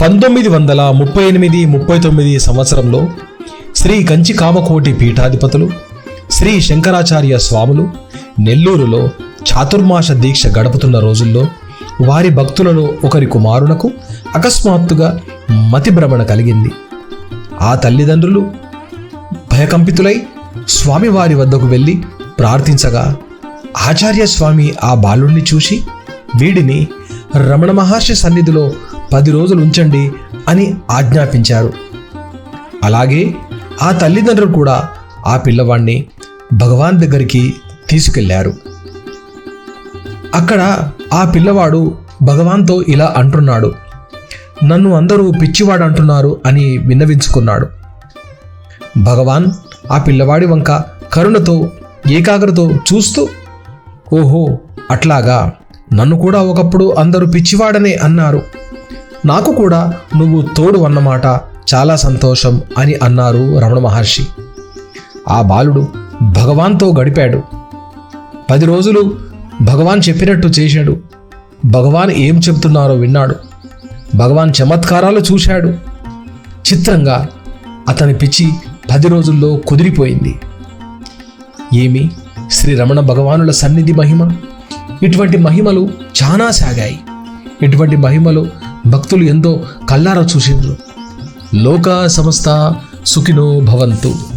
పంతొమ్మిది వందల ముప్పై ఎనిమిది ముప్పై తొమ్మిది సంవత్సరంలో శ్రీ కంచి కామకోటి పీఠాధిపతులు శ్రీ శంకరాచార్య స్వాములు నెల్లూరులో చాతుర్మాస దీక్ష గడుపుతున్న రోజుల్లో వారి భక్తులలో ఒకరి కుమారునకు అకస్మాత్తుగా మతిభ్రమణ కలిగింది. ఆ తల్లిదండ్రులు భయకంపితులై స్వామివారి వద్దకు వెళ్ళి ప్రార్థించగా ఆచార్య స్వామి ఆ బాలుణ్ణి చూసి వీడిని రమణ మహర్షి సన్నిధిలో పది రోజులు ఉంచండి అని ఆజ్ఞాపించారు. అలాగే ఆ తల్లిదండ్రులు కూడా ఆ పిల్లవాడిని భగవాన్ దగ్గరికి తీసుకెళ్ళారు. అక్కడ ఆ పిల్లవాడు భగవాన్తో ఇలా అంటున్నాడు నన్ను అందరూ పిచ్చివాడు అంటున్నారు అని విన్నవించుకున్నాడు. భగవాన్ ఆ పిల్లవాడి వంక కరుణతో ఏకాగ్రతో చూస్తూ ఓహో అట్లాగా? నన్ను కూడా ఒకప్పుడు అందరూ పిచ్చివాడనే అన్నారు. నాకు కూడా నువ్వు తోడు అన్నమాట. చాలా సంతోషం అని అన్నారు రమణ మహర్షి. ఆ బాలుడు భగవాన్తో గడిపాడు. పది రోజులు భగవాన్ చెప్పినట్టు చేశాడు. భగవాన్ ఏం చెప్తున్నారో విన్నాడు. భగవాన్ చమత్కారాలు చూశాడు. చిత్రంగా అతని పిచ్చి పది రోజుల్లో కుదిరిపోయింది. ఏమి? శ్రీ రమణ భగవానుల సన్నిధి మహిమ? ఇటువంటి మహిమలు చాలా సాగాయి. ఇటువంటి మహిమలు భక్తులు ఎంతో కల్లారా చూసిండ్రు. లోక సమస్త సుఖినో భవంతు.